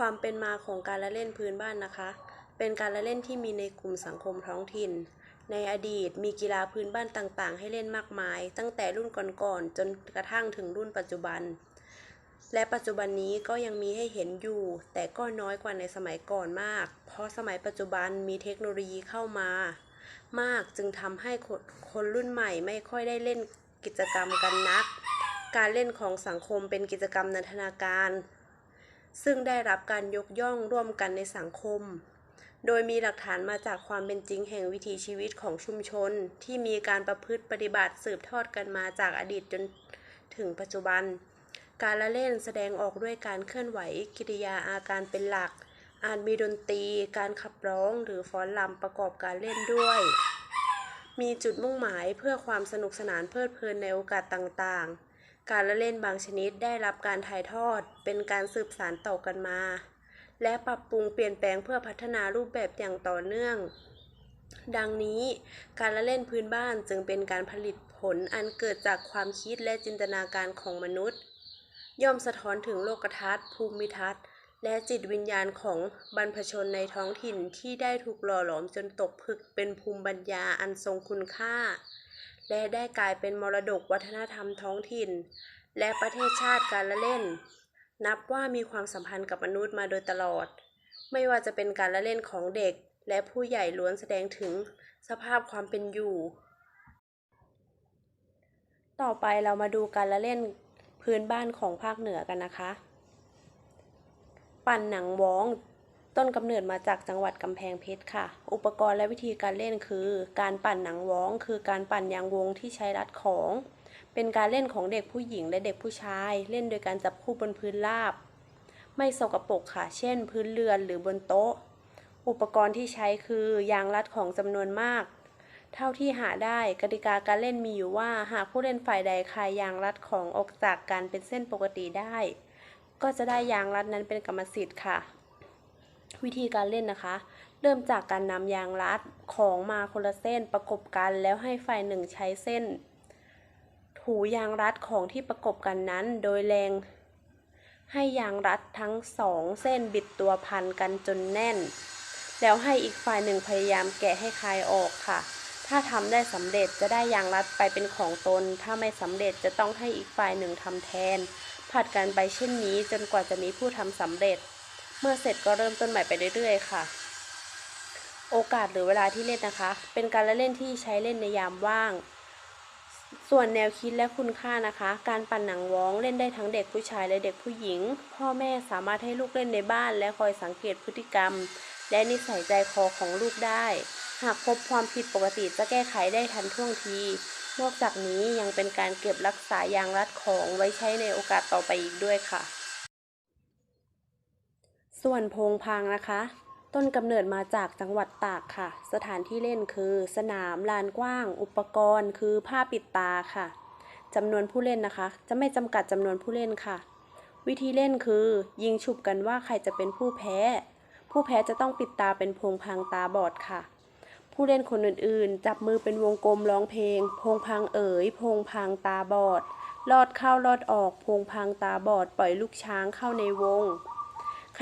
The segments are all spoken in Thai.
ความเป็นมาของการละเล่นพื้นบ้านนะคะ เป็นการละเล่นที่มีในกลุ่มสังคมท้องถิ่น ในอดีตมีกีฬาพื้นบ้านต่างๆ ให้เล่นมากมาย ตั้งแต่รุ่นก่อนๆ จนกระทั่งถึงรุ่นปัจจุบัน และปัจจุบันนี้ก็ยังมีให้เห็นอยู่ แต่ก็น้อยกว่าในสมัยก่อนมาก เพราะสมัยปัจจุบันมีเทคโนโลยีเข้ามามากจึงทำให้คนคนรุ่นใหม่ไม่ค่อยได้เล่นกิจกรรมกันนัก การเล่นของสังคมเป็นกิจกรรมนันทนาการ ซึ่งได้รับการยกย่องร่วมกันในสังคม โดยมีหลักฐานมาจากความเป็นจริงแห่งวิถีชีวิตของชุมชน ที่มีการประพฤติปฏิบัติสืบทอดกันมาจากอดีตจนถึงปัจจุบัน การละเล่นแสดงออกด้วยการเคลื่อนไหวกิริยาอาการเป็นหลัก อาจมีดนตรี การขับร้องหรือฟ้อนรำประกอบการเล่นด้วย มีจุดมุ่งหมายเพื่อความสนุกสนานเพลิดเพลินในโอกาสต่างๆ การละเล่นบางชนิดได้รับการถ่ายทอด เป็นการสืบสานต่อกันมา และปรับปรุงเปลี่ยนแปลงเพื่อพัฒนารูปแบบอย่างต่อเนื่อง ดังนี้การละเล่นพื้นบ้านจึงเป็นการผลิตผลอันเกิดจากความคิดและจินตนาการของมนุษย์ ย่อมสะท้อนถึงโลกทัศน์ ภูมิทัศน์ และจิตวิญญาณของบรรพชนในท้องถิ่นที่ได้ถูกหล่อหลอมจนตกผึกเป็นภูมิปัญญาอันทรงคุณค่า และได้กลายเป็นมรดกวัฒนธรรมท้องถิ่น และประเทศชาติการละเล่น นับว่ามีความสัมพันธ์กับมนุษย์มาโดยตลอด ไม่ว่าจะเป็นการละเล่นของเด็ก และผู้ใหญ่ล้วนแสดงถึงสภาพความเป็นอยู่ ต่อไปเรามาดูการละเล่นพื้นบ้านของภาคเหนือกันนะคะ ปั่นหนังว้อง ต้นกำเนิดมาจากจังหวัดกำแพงเพชรค่ะ อุปกรณ์และวิธีการเล่นคือ การปั่นหนังว้อง คือการปั่นยางวงที่ใช้รัดของ เป็นการเล่นของเด็กผู้หญิงและเด็กผู้ชาย เล่นโดยการจับคู่บนพื้นราบ ไม่สกปรกค่ะ เช่น พื้นเรือนหรือบนโต๊ะ อุปกรณ์ที่ใช้คือยางรัดของจำนวนมากเท่าที่หาได้กติกาการเล่นมีอยู่ว่า หากผู้เล่นฝ่ายใดคลายยางรัดของออกจากการเป็นเส้นปกติได้ ก็จะได้ยางรัดนั้นเป็นกรรมสิทธิ์ค่ะ วิธีการเล่นนะคะ เริ่มจากการนำยางรัดของมาคนละเส้นประกบกันแล้วให้ฝ่ายหนึ่งใช้เส้น ถูยางรัดของที่ประกบกันนั้นโดยแรง ให้ยางรัดทั้งสองเส้นบิดตัวพันกันจนแน่น แล้วให้อีกฝ่ายหนึ่งพยายามแกะให้คลายออกค่ะ ถ้าทำได้สำเร็จจะได้ยางรัดไปเป็นของตน ถ้าไม่สำเร็จจะต้องให้อีกฝ่ายหนึ่งทำแทน ผัดกันไปเช่นนี้จนกว่าจะมีผู้ทำสำเร็จ เมื่อเสร็จก็เริ่มต้นใหม่ไปเรื่อยๆ ค่ะ โอกาสหรือเวลาที่เล่นนะคะ เป็นการละเล่นที่ใช้เล่นในยามว่าง ส่วนแนวคิดและคุณค่านะคะ การปั่นหนังว้องเล่นได้ทั้งเด็กผู้ชายและเด็กผู้หญิง พ่อแม่สามารถให้ลูกเล่นในบ้าน และคอยสังเกตพฤติกรรม และนิสัยใจคอของลูกได้ หากพบความผิดปกติจะแก้ไขได้ทันท่วงทีนอกจากนี้ยังเป็นการเก็บรักษายางรัดของไว้ใช้ในโอกาสต่อไปอีกด้วยค่ะ ส่วนโพงพางนะคะ ต้นกำเนิดมาจากจังหวัดตากค่ะ สถานที่เล่นคือสนามลานกว้าง อุปกรณ์คือผ้าปิดตาค่ะจำนวนผู้เล่นนะคะ จะไม่จำกัดจำนวนผู้เล่นค่ะ วิธีเล่นคือ ยิงฉุบกันว่าใครจะเป็นผู้แพ้ ผู้แพ้จะต้องปิดตาเป็นโพงพางตาบอดค่ะ ผู้เล่นคนอื่นๆ จับมือเป็นวงกลมร้องเพลงโพงพางเอ๋ยโพงพางตาบอดลอดเข้าลอดออกโพงพางตาบอดปล่อยลูกช้างเข้าในวง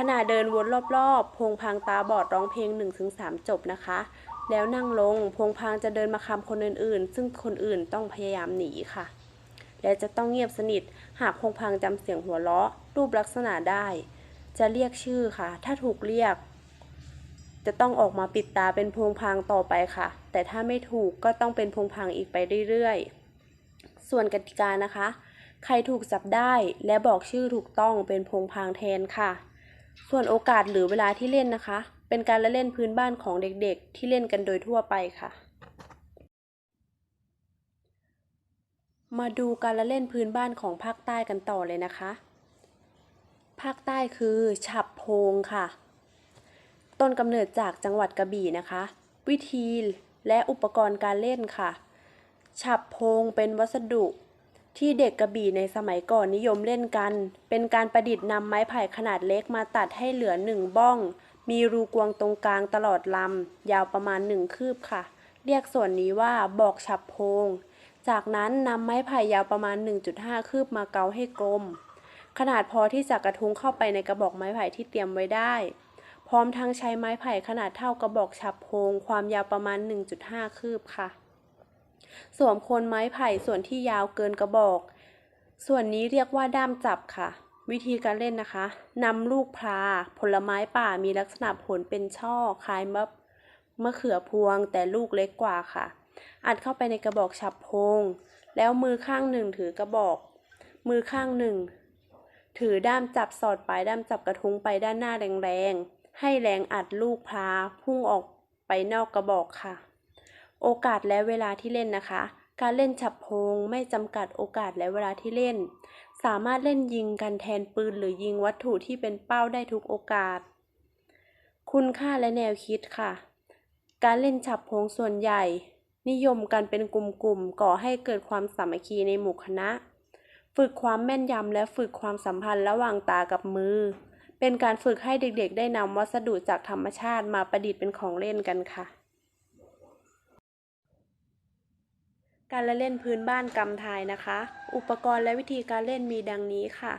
ขณะเดินวนรอบๆ พงพางตาบอดร้องเพลง 1-3 จบนะคะ แล้วนั่งลง พงพางจะเดินมาคำคนอื่นๆ ซึ่งคนอื่นต้องพยายามหนีค่ะ และจะต้องเงียบสนิท หากพงพางจำเสียงหัวเราะ รูปลักษณะได้ จะเรียกชื่อค่ะ ถ้าถูกเรียก จะต้องออกมาปิดตาเป็นพงพางต่อไปค่ะ แต่ถ้าไม่ถูกก็ต้องเป็นพงพางอีกไปเรื่อยๆ ส่วนกติกานะคะ ใครถูกจับได้และบอกชื่อถูกต้องเป็นพงพางแทนค่ะ ส่วนโอกาสหรือเวลาที่เล่นนะคะ เป็นการละเล่นพื้นบ้านของเด็กๆ ที่เล่นกันโดยทั่วไปค่ะ มาดูการละเล่นพื้นบ้านของภาคใต้กันต่อเลยนะคะ ภาคใต้คือฉับโพงค่ะ ต้นกำเนิดจากจังหวัดกระบี่นะคะ วิธีและอุปกรณ์การเล่นค่ะ ฉับโพงเป็นวัสดุ ที่เด็กกระบี่ในสมัยก่อนนิยมเล่นกัน เป็นการประดิษฐ์นำไม้ไผ่ขนาดเล็กมาตัดให้เหลือหนึ่งบ้อง มีรูกวงตรงกลางตลอดลำ ยาวประมาณหนึ่งคืบค่ะ เรียกส่วนนี้ว่าบอกฉับโพง จากนั้นนำไม้ไผ่ยาวประมาณ 1.5 คืบมาเกาให้กลม ขนาดพอที่จะกระทุ้งเข้าไปในกระบอกไม้ไผ่ที่เตรียมไว้ได้ พร้อมทั้งใช้ไม้ไผ่ขนาดเท่ากระบอกฉับโพง ความยาวประมาณ 1.5 คืบค่ะ สวมโคนไม้ไผ่ส่วนที่ยาวเกินกระบอก ส่วนนี้เรียกว่าด้ามจับค่ะ วิธีการเล่นนะคะนำลูกพลาผลไม้ป่ามีลักษณะผลเป็นช่อคล้ายมะมะเขือพวงแต่ลูกเล็กกว่าค่ะ อัดเข้าไปในกระบอกฉับพง แล้วมือข้างหนึ่งถือกระบอก มือข้างหนึ่ง ถือด้ามจับสอดปลายด้ามจับกระทุ้งไปด้านหน้าแรงๆให้แรงอัดลูกพลาพุ่งออกไปนอกกระบอกค่ะ โอกาสและเวลาที่เล่นนะคะ การเล่นฉับพงไม่จำกัดโอกาสและเวลาที่เล่น สามารถเล่นยิงกันแทนปืนหรือยิงวัตถุที่เป็นเป้าได้ทุกโอกาส คุณค่าและแนวคิดค่ะ การเล่นฉับพงส่วนใหญ่ นิยมกันเป็นกลุ่มๆก่อให้เกิดความสามัคคีในหมู่คณะ ฝึกความแม่นยำและฝึกความสัมพันธ์ระหว่างตากับมือ เป็นการฝึกให้เด็กๆ ได้นำวัสดุจากธรรมชาติมาประดิษฐ์เป็นของเล่นกันค่ะ การละเล่นพื้นบ้านกำทายนะคะ อุปกรณ์และวิธีการเล่นมีดังนี้ค่ะ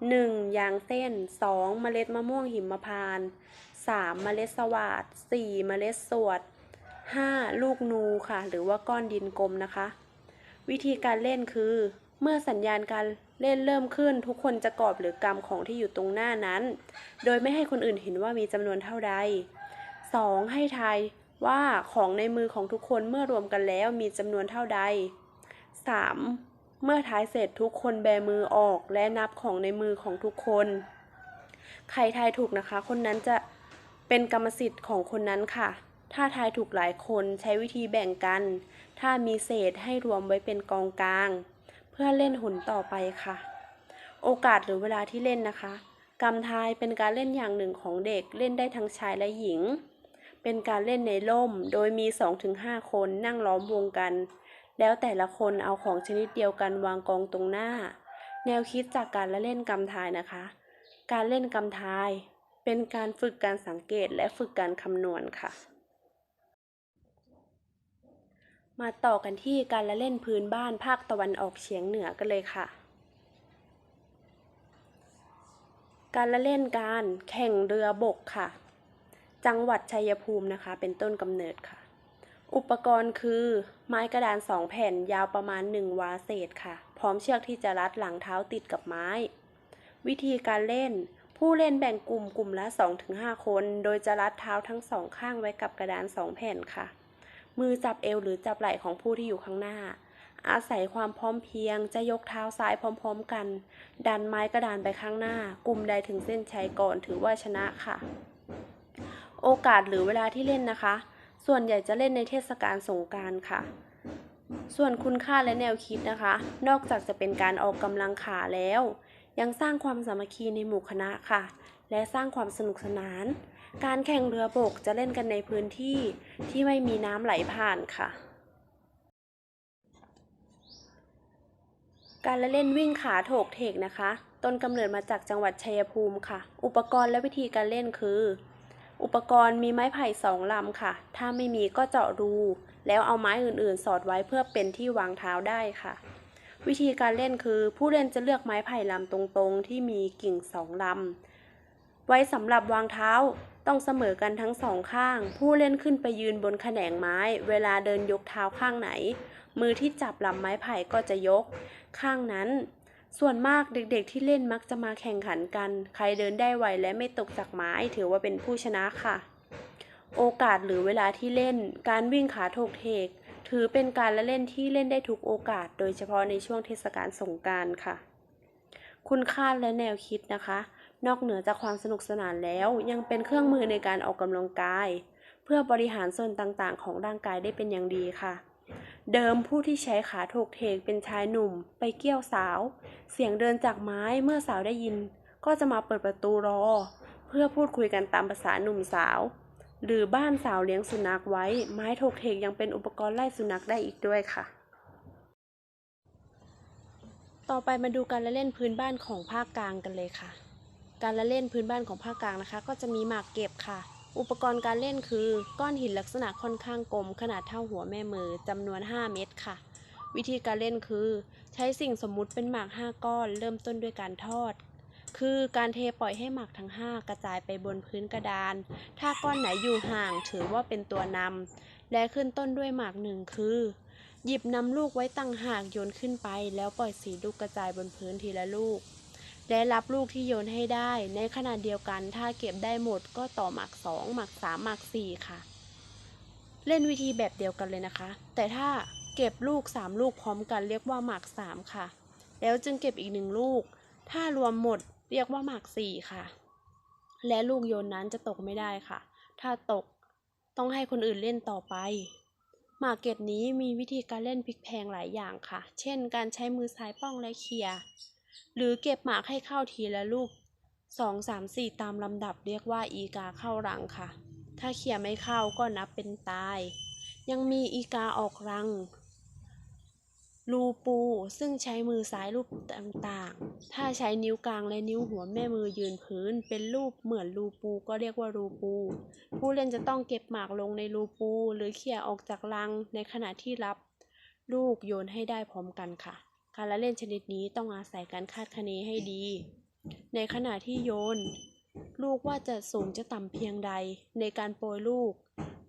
1. ยางเส้น 2. เมล็ดมะม่วงหิมพานต์ 3. เมล็ดสวาด 4. เมล็ดสวด 5. ลูกนูค่ะ หรือว่าก้อนดินกลมนะคะ วิธีการเล่นคือ เมื่อสัญญาณการเล่นเริ่มขึ้น ทุกคนจะกอบหรือกำของที่อยู่ตรงหน้านั้น โดยไม่ให้คนอื่นเห็นว่ามีจำนวนเท่าใด 2. ให้ทาย ว่าของในมือของทุกคนเมื่อรวมกันแล้วมีจำนวนเท่าใด 3. เมื่อทายเสร็จทุกคนแบมือออกและนับของในมือของทุกคน ใครทายถูกนะคะ คนนั้นจะเป็นกรรมสิทธิ์ของคนนั้นค่ะ ถ้าทายถูกหลายคนใช้วิธีแบ่งกัน ถ้ามีเศษให้รวมไว้เป็นกองกลาง เพื่อเล่นหุนต่อไปค่ะ โอกาสหรือเวลาที่เล่นนะคะกรรมทายเป็นการเล่นอย่างหนึ่งของเด็กเล่นได้ทั้งชายและหญิง เป็นการเล่นในร่ม โดยมี 2-5 คนนั่งล้อมวงกัน แล้วแต่ละคนเอาของชนิดเดียวกันวางกองตรงหน้า แนวคิดจากการละเล่นกำทายนะคะ การเล่นกำทาย เป็นการฝึกการสังเกตและฝึกการคำนวณค่ะ มาต่อกันที่การละเล่นพื้นบ้านภาคตะวันออกเฉียงเหนือกันเลยค่ะ การละเล่นการแข่งเรือบกค่ะ จังหวัดชัยภูมินะคะ เป็นต้นกำเนิดค่ะ อุปกรณ์คือ ไม้กระดานสองแผ่นยาวประมาณ 1 วาเศษค่ะ พร้อมเชือกที่จะรัดหลังเท้าติดกับไม้ วิธีการเล่น ผู้เล่นแบ่งกลุ่มกลุ่มละ 2-5 คน โดยจะรัดเท้าทั้งสองข้างไว้กับกระดานสองแผ่นค่ะ มือจับเอวหรือจับไหล่ของผู้ที่อยู่ข้างหน้าอาศัยความพร้อมเพียงจะยกเท้าซ้ายพร้อมๆกัน ดันไม้กระดานไปข้างหน้า กลุ่มใดถึงเส้นชัยก่อนถือว่าชนะค่ะ โอกาสหรือเวลาที่เล่นนะคะ ส่วนใหญ่จะเล่นในเทศกาลสงการค่ะ ส่วนคุณค่าและแนวคิดนะคะ นอกจากจะเป็นการออกกำลังขาแล้ว ยังสร้างความสามัคคีในหมู่คณะค่ะ และสร้างความสนุกสนาน การแข่งเรือบกจะเล่นกันในพื้นที่ที่ไม่มีน้ำไหลผ่านค่ะการละเล่นวิ่งขาโถกเถกนะคะ ต้นกำเนิดมาจากจังหวัดชัยภูมิค่ะ อุปกรณ์และวิธีการเล่นคือ อุปกรณ์มีไม้ไผ่สองลำค่ะ ถ้าไม่มีก็เจาะรู แล้วเอาไม้อื่นๆ สอดไว้เพื่อเป็นที่วางเท้าได้ค่ะ วิธีการเล่นคือผู้เล่นจะเลือกไม้ไผ่ลำตรงๆ ที่มีกิ่งสองลำไว้สำหรับวางเท้าต้องเสมอกันทั้งสองข้าง ผู้เล่นขึ้นไปยืนบนแขนงไม้ เวลาเดินยกเท้าข้างไหน มือที่จับลำไม้ไผ่ก็จะยก ข้างนั้น ส่วนมากเด็กๆที่เล่นมักจะมาแข่งขันกัน ใครเดินได้ไวและไม่ตกจากไม้ถือว่าเป็นผู้ชนะค่ะ โอกาสหรือเวลาที่เล่น การวิ่งขาโถกเทก ถือเป็นการละเล่นที่เล่นได้ทุกโอกาส โดยเฉพาะในช่วงเทศกาลสงการค่ะ คุณค่าและแนวคิดนะคะ นอกเหนือจากความสนุกสนานแล้วยังเป็นเครื่องมือในการออกกำลังกาย เพื่อบริหารส่วนต่างๆ ของร่างกายได้เป็นอย่างดีค่ะ เดิมผู้ที่ใช้ขาโถกเทกเป็นชายหนุ่ม ไปเกี่ยวสาว เสียงเดินจากไม้เมื่อสาวได้ยิน ก็จะมาเปิดประตูรอ เพื่อพูดคุยกันตามภาษาหนุ่มสาว หรือบ้านสาวเลี้ยงสุนัขไว้ ไม้โถกเทกยังเป็นอุปกรณ์ไล่สุนัขได้อีกด้วยค่ะ ต่อไปมาดูการละเล่นพื้นบ้านของภาคกลางกันเลยค่ะ การละเล่นพื้นบ้านของภาคกลางนะคะ ก็จะมีหมากเก็บค่ะ อุปกรณ์การเล่นคือก้อนหินลักษณะค่อนข้างกลม ขนาดเท่าหัวแม่มือจำนวน 5 เม็ดค่ะ วิธีการเล่นคือ ใช้สิ่งสมมุติเป็นหมาก 5 ก้อน เริ่มต้นด้วยการทอด คือการเทปล่อยให้หมากทั้ง 5 กระจายไปบนพื้นกระดาน ถ้าก้อนไหนอยู่ห่างถือว่าเป็นตัวนำและขึ้นต้นด้วยหมากหนึ่งคือ หยิบนำลูกไว้ตั้งหากโยนขึ้นไป แล้วปล่อยสีลูกกระจายบนพื้นทีละลูก และรับลูกที่โยนให้ได้ ในขณะเดียวกันถ้าเก็บได้หมดก็ต่อหมากสองหมากสามหมากสี่ค่ะ เล่นวิธีแบบเดียวกันเลยนะคะ แต่ถ้าเก็บลูกสามลูกพร้อมกันเรียกว่าหมากสามค่ะ แล้วจึงเก็บอีกหนึ่งลูก ถ้ารวมหมดเรียกว่าหมากสี่ค่ะ และลูกโยนนั้นจะตกไม่ได้ค่ะ ถ้าตกต้องให้คนอื่นเล่นต่อไปหมากเก็บนี้มีวิธีการเล่นพลิกแพลงหลายอย่างค่ะ เช่น การใช้มือซ้ายป้องและเคลียร์ หรือเก็บหมากให้เข้าทีละลูกสองสามสี่ตามลำดับเรียกว่าอีกาเข้ารังค่ะ ถ้าเคลียไม่เข้าก็นับเป็นตาย ยังมีอีกาออกรังรูปูซึ่งใช้มือซ้ายรูปต่างๆ ถ้าใช้นิ้วกลางและนิ้วหัวแม่มือยืนพื้น เป็นรูปเหมือนรูปูก็เรียกว่ารูปู ผู้เล่นจะต้องเก็บหมากลงในรูปู หรือเขี่ยออกจากรังในขณะที่รับลูกโยนให้ได้พร้อมกันค่ะ การละเล่นชนิดนี้ต้องอาศัยการคาดคะเนให้ดี ในขณะที่โยน ลูกว่าจะสูงจะต่ำเพียงใด ในการโปรยลูก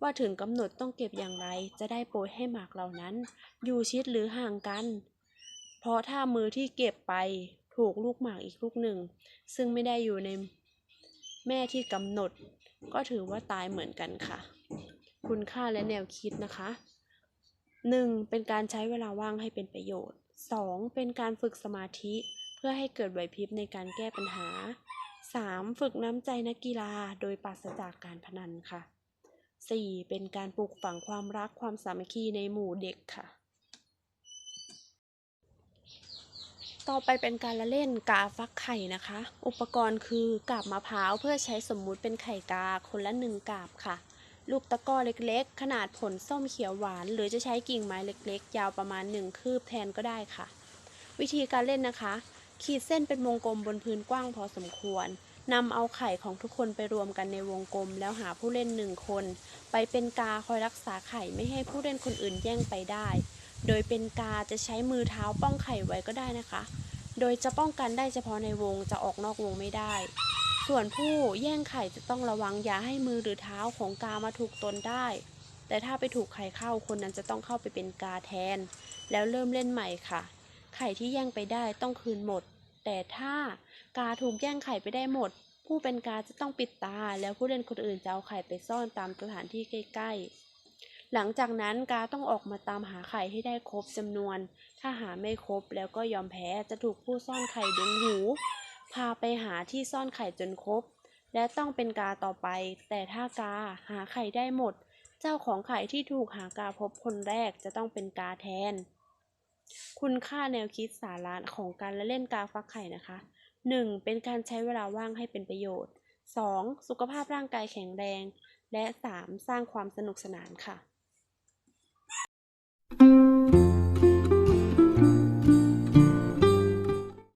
ว่าถึงกำหนดต้องเก็บอย่างไร จะได้โปรยให้หมากเหล่านั้น อยู่ชิดหรือห่างกัน เพราะถ้ามือที่เก็บไปถูกลูกหมากอีกลูกหนึ่ง ซึ่งไม่ได้อยู่ในแม่ที่กำหนด ก็ถือว่าตายเหมือนกันค่ะ คุณค่าและแนวคิดนะคะ 1. เป็นการใช้เวลาว่างให้เป็นประโยชน์ 2. เป็นการฝึกสมาธิ เพื่อให้เกิดไหวพริบในการแก้ปัญหา 3. ฝึกน้ำใจนักกีฬาโดยปราศจากการพนันค่ะ 4. เป็นการปลูกฝังความรักความสามัคคีในหมู่เด็กค่ะ ต่อไปเป็นการละเล่นกาฟักไข่นะคะ อุปกรณ์คือกาบมะพร้าวเพื่อใช้สมมุติเป็นไข่กาคนละหนึ่งกาบค่ะ ลูกตะก้อเล็กๆ ขนาดผลส้มเขียวหวาน หรือจะใช้กิ่งไม้เล็กๆ ยาวประมาณ 1 คืบแทนก็ได้ค่ะ วิธีการเล่นนะคะ ขีดเส้นเป็นวงกลมบนพื้นกว้างพอสมควรนำเอาไข่ของทุกคนไปรวมกันในวงกลม แล้วหาผู้เล่นหนึ่งคน ไปเป็นกาคอยรักษาไข่ไม่ให้ผู้เล่นคนอื่นแย่งไปได้ โดยเป็นกาจะใช้มือเท้าป้องไข่ไว้ก็ได้นะคะ โดยจะป้องกันได้เฉพาะในวงจะออกนอกวงไม่ได้ ส่วนผู้แย่งไข่จะต้องระวังอย่าให้มือหรือเท้าของกามาถูกตนได้ แต่ถ้าไปถูกไข่เข้าคนนั้นจะต้องเข้าไปเป็นกาแทน แล้วเริ่มเล่นใหม่ค่ะ ไข่ที่แย่งไปได้ต้องคืนหมด แต่ถ้ากาถูกแย่งไข่ไปได้หมด ผู้เป็นกาจะต้องปิดตา แล้วผู้เล่นคนอื่นจะเอาไข่ไปซ่อนตามสถานที่ใกล้ๆ หลังจากนั้นกาต้องออกมาตามหาไข่ให้ได้ครบจำนวน ถ้าหาไม่ครบแล้วก็ยอมแพ้จะถูกผู้ซ่อนไข่ดึงหู พาไปหาที่ซ่อนไข่จนครบ และต้องเป็นกาต่อไป แต่ถ้ากาหาไข่ได้หมด เจ้าของไข่ที่ถูกหากาพบคนแรกจะต้องเป็นกาแทน คุณค่าแนวคิดสาระของการละเล่นกาฟักไข่นะคะ 1. เป็นการใช้เวลาว่างให้เป็นประโยชน์ 2. สุขภาพร่างกายแข็งแรง และ 3. สร้างความสนุกสนานค่ะ